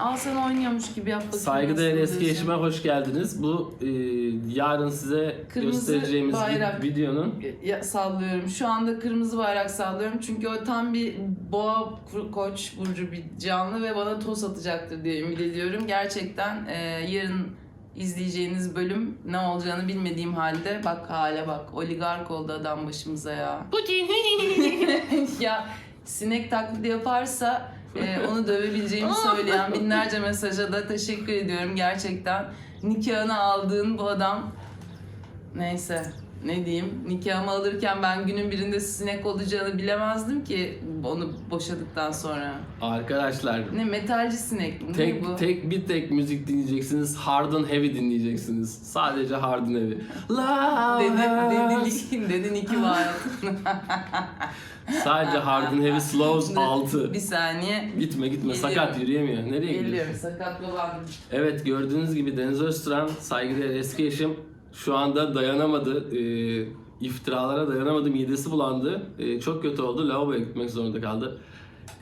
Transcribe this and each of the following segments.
Al sen oynuyormuş gibi yap bakayım. Saygıdeğer nasıl eski eşime hoş geldiniz. Bu e, yarın size Kırmızı göstereceğimiz bayrak. videonun Ya, sallıyorum. Şu anda kırmızı bayrak sallıyorum. Çünkü o tam bir boğa ko- koç burcu bir canlı ve bana toz atacaktır diye ümit ediyorum. Gerçekten e, yarın izleyeceğiniz bölüm ne olacağını bilmediğim halde bak hale bak. Oligark oldu adam başımıza ya. ya sinek taklidi yaparsa e, onu dövebileceğimi söyleyen binlerce mesaja da teşekkür ediyorum gerçekten. Nikahını aldığın bu adam. Neyse ne diyeyim nikahımı alırken ben günün birinde sinek olacağını bilemezdim ki onu boşadıktan sonra. arkadaşlar Ne metalci sinek mi tek bu? tek bir tek müzik dinleyeceksiniz. Hard and Heavy dinleyeceksiniz. Sadece Hard and Heavy. Love Dedi, dedi, dedin iki var. Sadece Hard and Heavy Slows 6. Bir saniye. Gitme gitme Geliyorum. sakat yürüyemiyor. Nereye Geliyorum gidiyorsun? sakat babam. Evet gördüğünüz gibi Deniz Öztürk saygıdeğer eski eşim şu anda dayanamadı. Ee, iftiralara dayanamadı. Midesi bulandı. Ee, çok kötü oldu. Lavaboya gitmek zorunda kaldı.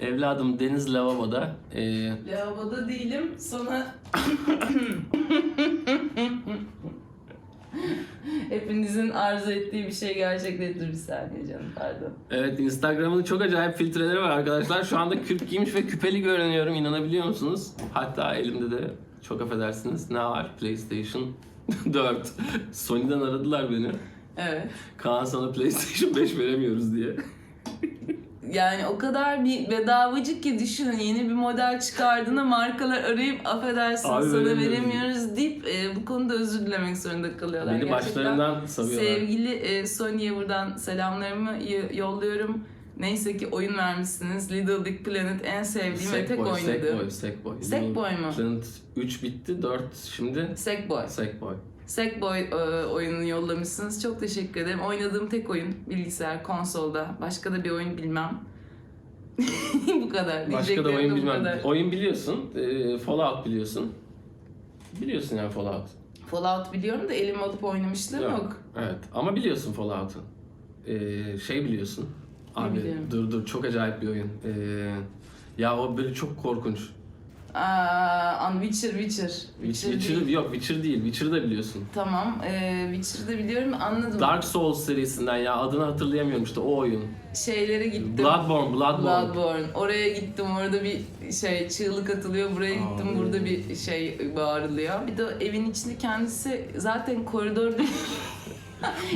Evladım Deniz lavaboda. Ee, Lavaboda değilim. Sana hepinizin arzu ettiği bir şey gerçekleştir bir saniye canım pardon. evet Instagram'ın çok acayip filtreleri var arkadaşlar. Şu anda kürk giymiş ve küpeli görünüyorum. İnanabiliyor musunuz? Hatta elimde de çok affedersiniz. Ne var? PlayStation 4. Sony'den aradılar beni. Evet. Kaan sana PlayStation 5 veremiyoruz diye. Yani o kadar bir bedavacık ki düşünün yeni bir model çıkardığında markalar arayıp affedersin Abi sana veremiyoruz." veremiyoruz deyip e, bu konuda özür dilemek zorunda kalıyorlar. Beni Gerçekten başlarından savuyorlar. Sevgili e, Sony'ye buradan selamlarımı yolluyorum. Neyse ki oyun vermişsiniz. Little Big Planet en sevdiğim ve tek Sackboy, oynadığım. Sackboy, Sackboy. Sackboy mu? Planet 3 bitti, 4 şimdi Sackboy. Sackboy. Sackboy e, oyununu yollamışsınız. Çok teşekkür ederim. Oynadığım tek oyun bilgisayar, konsolda. Başka da bir oyun bilmem. bu kadar. Başka da oyun bilmem. kadar. Oyun biliyorsun, e, Fallout biliyorsun. Biliyorsun yani Fallout. Fallout biliyorum da elime alıp oynamışlığım yok. Yok. Evet ama biliyorsun Fallout'u. E, şey biliyorsun. Abi biliyorum? dur dur çok acayip bir oyun. E, ya o böyle çok korkunç. Aa, an Witcher, Witcher. Witcher, Witcher, değil. yok Witcher değil. Witcher'ı da biliyorsun. Tamam. E, Witcher'da biliyorum anladım. Dark Souls serisinden ya adını hatırlayamıyorum işte o oyun. Şeylere gittim. Bloodborne, Bloodborne. Bloodborne. Oraya gittim. Orada bir şey çığlık atılıyor. Buraya gittim. Abi. Burada bir şey bağırılıyor. Bir de evin içinde kendisi zaten koridorda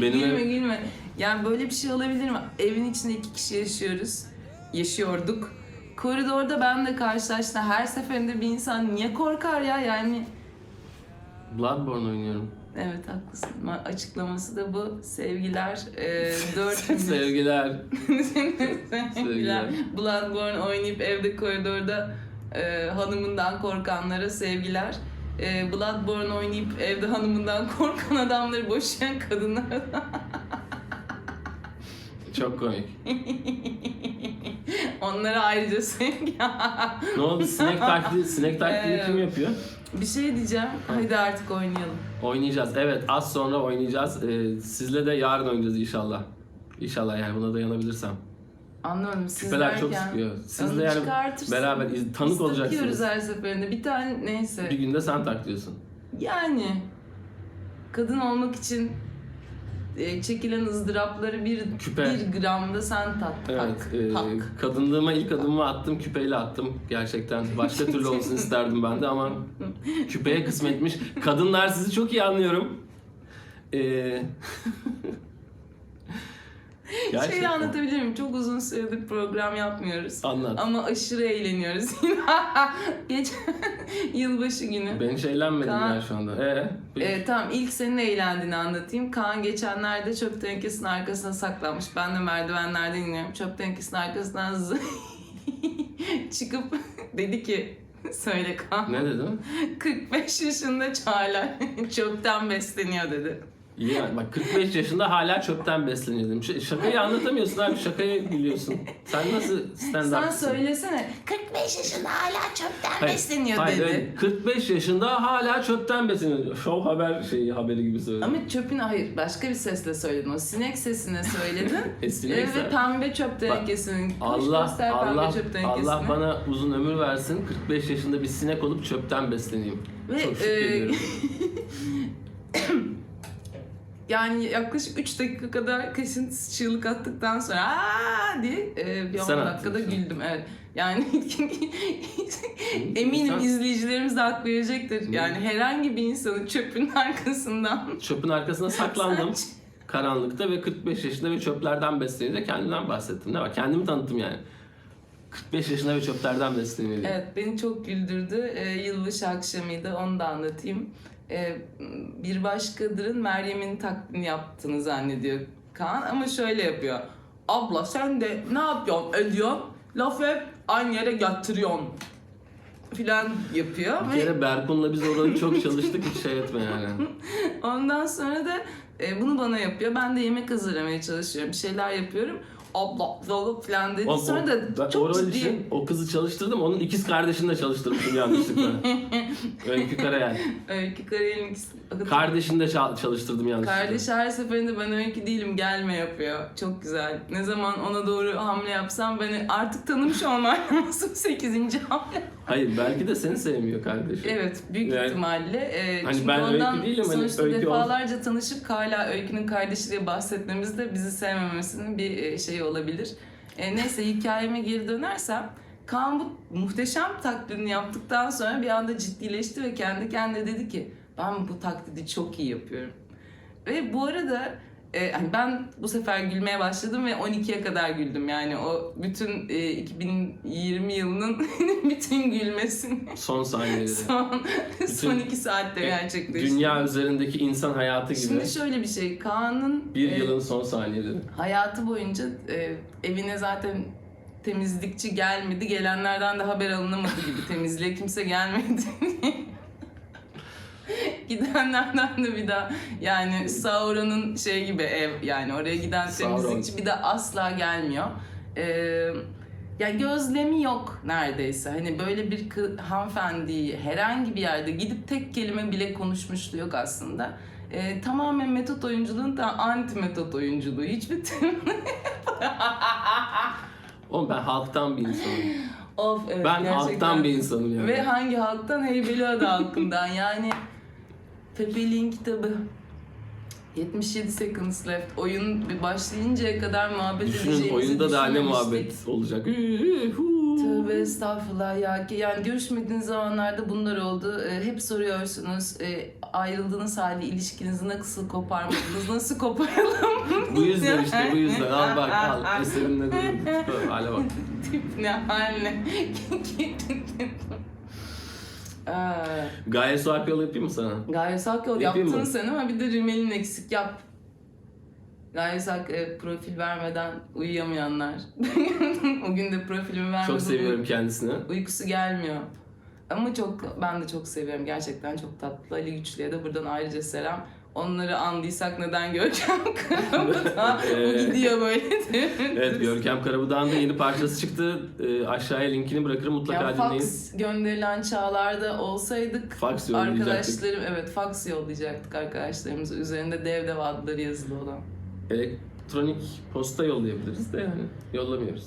Benim gülme ev- gülme. Yani böyle bir şey olabilir mi? Evin içinde iki kişi yaşıyoruz. Yaşıyorduk. Koridorda ben de karşılaştım. Her seferinde bir insan niye korkar ya? Yani Bloodborne oynuyorum. evet haklısın. Ma- Açıklaması da bu. Sevgiler. E, dört Sevgiler. Sevgiler. Bloodborne oynayıp evde koridorda e, hanımından korkanlara sevgiler. E, Bloodborne oynayıp evde hanımından korkan adamları boşayan kadınlara Çok komik. onlara ayrıca sevgi. Ne oldu? Sinek taklidi, sinek taklidi Ee, kim yapıyor? bir şey diyeceğim. Hadi artık oynayalım. Oynayacağız. Evet az sonra oynayacağız. Ee, sizle de yarın oynayacağız inşallah. İnşallah yani buna dayanabilirsem. Anlıyorum. Siz Küpeler çok derken sıkıyor. Siz onu de yani çıkartırsın. beraber iz- tanık Biz olacaksınız. takıyoruz her seferinde. Bir tane neyse. Bir günde sen tak diyorsun. Yani kadın olmak için e, çekilen ızdırapları bir, Küpe. bir gramda sen tat, Evet. tak, e, tak. kadınlığıma ilk adımımı attım. Küpeyle attım. Gerçekten. Başka türlü olsun isterdim ben de ama küpeye kısmetmiş. Kadınlar sizi çok iyi anlıyorum. Şey anlatabilir miyim? Çok uzun süredir program yapmıyoruz. Anlat. Ama aşırı eğleniyoruz. Geç yılbaşı günü. Ben hiç eğlenmedim Kaan- ya şu anda. Ee, Ee, tamam ilk senin eğlendiğini anlatayım. Kaan geçenlerde çöp tenekesinin arkasına saklanmış. Ben de merdivenlerden iniyorum. Çöp tenekesinin arkasından zı- çıkıp dedi ki söyle Kaan. ne dedim? 45 yaşında Çağlar çöpten besleniyor dedi. İyi yani. Bak 45 yaşında hala çöpten besleniyordum. Ş- şakayı anlatamıyorsun abi. Şakayı biliyorsun. Sen nasıl stand Sen söylesene. 45 yaşında hala çöpten besleniyor dedi. öyle. 45 yaşında hala çöpten besleniyor. Show haber şeyi haberi gibi söyledim. Ama çöpün hayır başka bir sesle söyledin. O sinek sesine söyledin. E, sinek Ee, ve pembe çöp tenekesinin. Koş Allah göster pembe Allah çöp tenekesini. Allah bana uzun ömür versin. 45 yaşında bir sinek olup çöpten besleneyim. Ve, Çok e, şükrediyorum. Yani yaklaşık 3 dakika kadar kesintisiz çığlık attıktan sonra aa diye e, bir 10 Sen dakikada güldüm. Evet. Yani eminim Sen- izleyicilerimiz de hak verecektir. Yani herhangi bir insanın çöpün arkasından Çöpün arkasına saklandım. karanlıkta ve 45 yaşında ve çöplerden besleniyor de kendimden bahsettim. Ne var? Kendimi tanıttım yani. 45 yaşında ve çöplerden besleniyor. Evet beni çok güldürdü. Ee, yılbaşı akşamıydı onu da anlatayım. Ee, bir başkalarının Meryem'in taklidini yaptığını zannediyor Kaan ama şöyle yapıyor. Abla sen de ne yapıyorsun ediyorsun? Lafı hep aynı yere yatırıyorsun filan yapıyor. Bir kere Berkun'la biz orada çok çalıştık hiç şey etme yani. ondan sonra da e, bunu bana yapıyor. Ben de yemek hazırlamaya çalışıyorum. Bir şeyler yapıyorum. Abla falan dedi. O, Sonra o- da ben o çok rol ciddi. için o kızı çalıştırdım. Onun ikiz kardeşini de çalıştırmışım yanlışlıkla. Öykü Karayel. Öykü Karayel'in ikisi- Kardeşini de çal- çalıştırdım yanlışlıkla. Kardeş her seferinde ben öykü değilim gelme yapıyor. Çok güzel. Ne zaman ona doğru hamle yapsam beni artık tanımış olmam lazım 8. hamle. Hayır belki de seni sevmiyor kardeşim. Evet büyük Yani- ihtimalle. Ee, Hani çünkü ben öykü ondan değilim, hani sonuçta öykü ol- defalarca tanışıp hala öykünün kardeşi diye bahsetmemiz de bizi sevmemesinin bir e, şeyi olabilir. E, neyse hikayeme geri dönersem Kaan bu muhteşem taklidini yaptıktan sonra bir anda ciddileşti ve kendi kendine dedi ki ben bu taklidi çok iyi yapıyorum. Ve bu arada e, hani ben bu sefer gülmeye başladım ve 12'ye kadar güldüm. Yani o bütün e, 2020 yılının bütün gülmesini Son saniyeleri. son, son iki saatte E, gerçekleşti. Dünya üzerindeki insan hayatı gibi. Şimdi şöyle bir şey, Kaan'ın bir e, yılın son saniyeleri. hayatı boyunca e, evine zaten temizlikçi gelmedi, gelenlerden de haber alınamadı gibi temizliğe kimse gelmedi. Gidenlerden de bir daha yani Sauron'un şey gibi ev yani oraya giden Sauron. temizlikçi bir de asla gelmiyor. Ee, ya gözlemi yok neredeyse. Hani böyle bir hanımefendiyi herhangi bir yerde gidip tek kelime bile konuşmuşluğu yok aslında. Ee, tamamen metot oyunculuğun da anti metot oyunculuğu. Hiçbir Oğlum ben halktan bir insanım. of evet ben gerçekten. halktan bir insanım yani. Ve hangi halktan? Heybeliada halkından. Yani Pepe'liğin kitabı 77 Seconds Left. Oyun bir başlayıncaya kadar muhabbet Düşünün edeceğimizi oyunda daha ne düşünmemiştik. muhabbet olacak. Tövbe estağfurullah ya. Yani görüşmediğiniz zamanlarda bunlar oldu. Ee, hep soruyorsunuz. e, ayrıldığınız halde ilişkinizi nasıl koparmadınız? Nasıl koparalım? bu yüzden işte bu yüzden. Al bak al. Eserin ne dedi? Hale bak. Tip ne haline. Aa, Gaye Sualp yolu yapayım mı sana? Gaye Sak yol Yapayım yaptın mı? sen ama bir de rimelin eksik yap. Gaye Sak e, profil vermeden uyuyamayanlar. o gün de profilimi vermeden Çok seviyorum kendisini. uykusu gelmiyor. Ama çok ben de çok seviyorum. Gerçekten çok tatlı. Ali Güçlü'ye de buradan ayrıca selam. Onları andıysak neden Görkem Karabağ o Ee, gidiyor böyle. Evet Görkem Karabudağ'ın da yeni parçası çıktı. Ee, aşağıya linkini bırakırım mutlaka Ya dinleyin. fax gönderilen çağlarda olsaydık Fax arkadaşlarım evet fax yollayacaktık arkadaşlarımıza. Üzerinde dev dev adları yazılı olan. Elektronik posta yollayabiliriz de yani yollamıyoruz.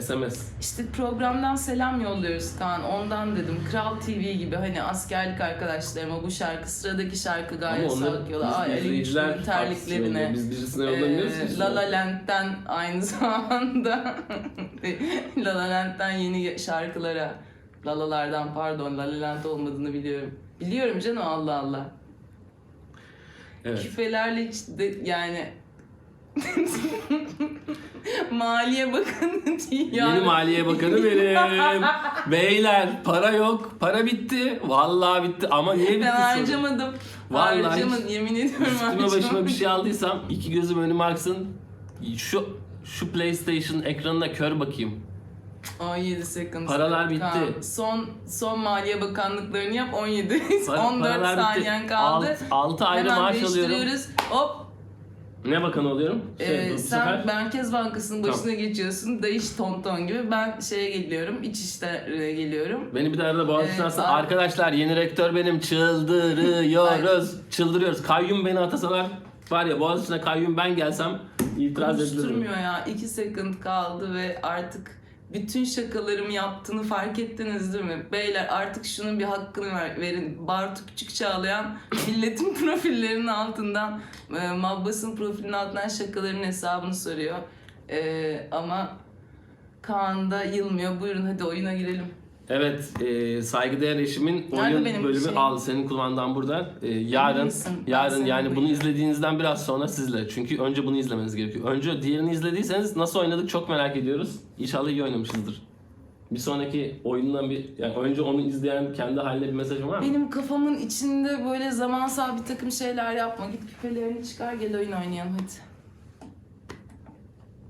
SMS. İşte programdan selam yolluyoruz Kaan. Ondan dedim. Kral TV gibi hani askerlik arkadaşlarıma bu şarkı sıradaki şarkı gayet Ama onları sağlık yola. biz Ay Ali terliklerine. Biz birisine yollamıyoruz Ee. La La Land'den aynı zamanda La La Land'den yeni şarkılara Lalalardan pardon La La Land olmadığını biliyorum. Biliyorum canım Allah Allah. Evet. Küfelerle hiç de, yani Maliye Bakanı diye Yeni Maliye Bakanı benim. Beyler para yok. Para bitti. Vallahi bitti. Ama niye bitti? Ben sorun? harcamadım. Vallahi Harcamadım yemin ediyorum Üstüme harcamadım. başıma bir şey aldıysam iki gözüm önüme aksın. Şu şu PlayStation ekranına kör bakayım. 17 seconds. Paralar bitti. Kaan, Son son Maliye Bakanlıklarını yap 17. Para- 14 paralar bitti. saniyen kaldı. 6 ayrı Hemen maaş alıyorum. değiştiriyoruz. Hop. Ne bakan oluyorum? Şey, Ee, bu sen sefer- Merkez Bankası'nın başına geçiyorsun. Dayış tonton gibi. Ben şeye geliyorum. İçişlere geliyorum. Beni bir de arada Boğaziçi'nden Evet, sonra, abi. arkadaşlar yeni rektör benim çıldırıyoruz. Çıldırıyoruz. Kayyum beni atasalar var ya Boğaziçi'ne kayyum ben gelsem itiraz edilirim. Konuşturmuyor ya. 2 second kaldı ve artık bütün şakalarımı yaptığını fark ettiniz değil mi? Beyler artık şunun bir hakkını ver, verin. Bartu Küçük Çağlayan milletin profillerinin altından, e, Mabbas'ın profilinin altından şakaların hesabını soruyor. E, ama Kaan da yılmıyor. Buyurun hadi oyuna girelim. Evet, e, saygıdeğer eşimin Nerede oyun benim bölümü şeyim? al senin kullandan burada. E, yarın, misin? Ben yarın seni yani bunu buyurayım. izlediğinizden biraz sonra sizle. Çünkü önce bunu izlemeniz gerekiyor. Önce diğerini izlediyseniz nasıl oynadık çok merak ediyoruz. İnşallah iyi oynamışızdır. Bir sonraki oyundan bir, yani önce onu izleyen kendi haline bir mesajım var mı? Benim kafamın içinde böyle zamansal bir takım şeyler yapma. Git küpelerini çıkar gel oyun oynayalım hadi.